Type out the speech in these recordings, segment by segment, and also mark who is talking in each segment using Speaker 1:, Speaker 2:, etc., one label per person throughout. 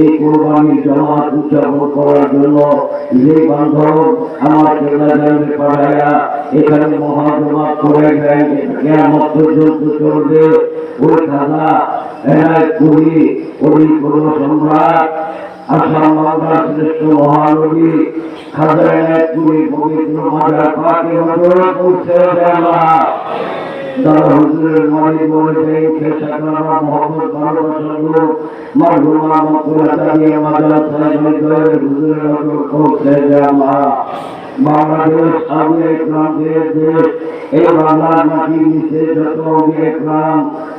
Speaker 1: এই কোরবানির জমাত উদযাপন করার জন্য যে বান্ধব আমার কেন্দ্রে পাঠাইয়া এখানে মহাজমাত করে দেন কেমন পর্যন্ত চলবে। ওই খাজা এনায় করি ওই কোন সম্রাট, আসাম বাংলার শ্রেষ্ঠ মহানবী, খাজা এনায় করি পবিত্র মাজার আল্লাহ। তারা হুজুরের মনে বলেছে খেসাকারা মোহাম্মদ ভালোবাসার লোক মারহুমা মকুলা চালিয়ে মাজার সাহেবের হুজুরের অনুরোধ করছে বাংলাদেশ আবু একরামদের দেশ, এই বাংলার মাটির নিচে যত অবি একরাম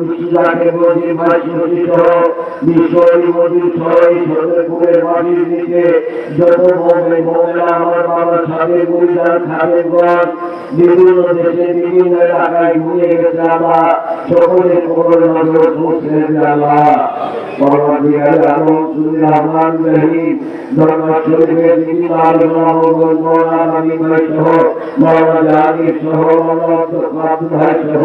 Speaker 1: বিশ্ব জাতির মসজিদ বাসী সহ বিশ্ব মসজিদ সহ এই সদরপুরের মাটির নিচে যত মোমে মোমেনা আমার বাবার সাথে পরিবার খাদের গণ। বিভিন্ন দেশে বিভিন্ন এলাকায় ঘুরে গেছে আল্লাহ সকলের কবর নজর পৌঁছে ভাই সহ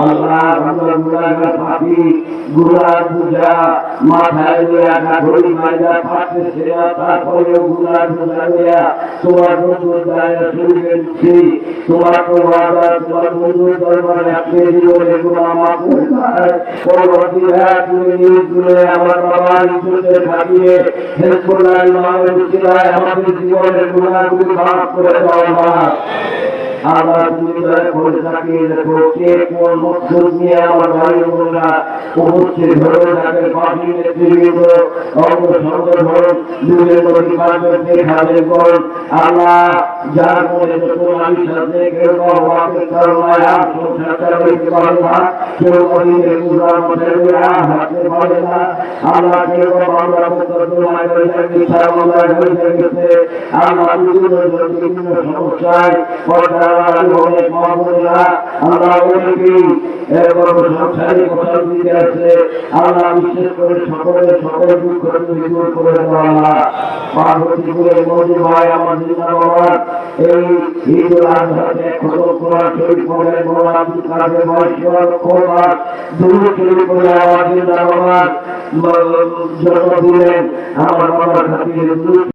Speaker 1: আল্লাহ আমরা গুণাগার পাপি পূজা মাথায় লইয়া ঘড়ি মাজা পাশে সেরা তারপরে গুণার পূজা লইয়া তোমার বন্ধু দায় শুনবে তোমার তো তোমার বন্ধু দরবারে আপনি জীবনে গুণা মাফ পরবর্তী হ্যাঁ তুমি নিজ আমার বাবা ইজ্জতে থাকিয়ে হেল্প করলেন, আমাদের জীবনের গুণাগুলি মাফ করে দেওয়া আবার তুমি দয়া করে তাকিয়ে দেখো কে কোন মকসুদ নিয়ে আমার ভাই বোনরা উপস্থিত হয়ে তাকে পাঠিয়ে ডিপার্টমেন্টে খাদের আল্লাহ যার মনে যত মানুষ আছে কেউ বাবাকে করোনায় আর সংসার চালাইতে পারে না। কেউ অধীনে পূজা মধ্যে হাতে পারে না। আল্লাহ কেউ বাংলা মুক্তমায় হয়েছে মিথ্যা মামলায় হয়ে গেছে আল্লাহ বিভিন্ন বিভিন্ন সমস্যায় পর্দা অনেক মামলা আল্লাহ অনেকেই আল্লাহ বিশেষ করে সকলের সকল দুঃখ তুমি দূর করে এই ঈদুল আজহাতে খতম করা শরীর পড়ে বড় আব্দুল কাদের ভাই শিওর কোরবান দূর শরীর পড়ে আমাদের বাবা জন্ম দিলেন আমার বাবার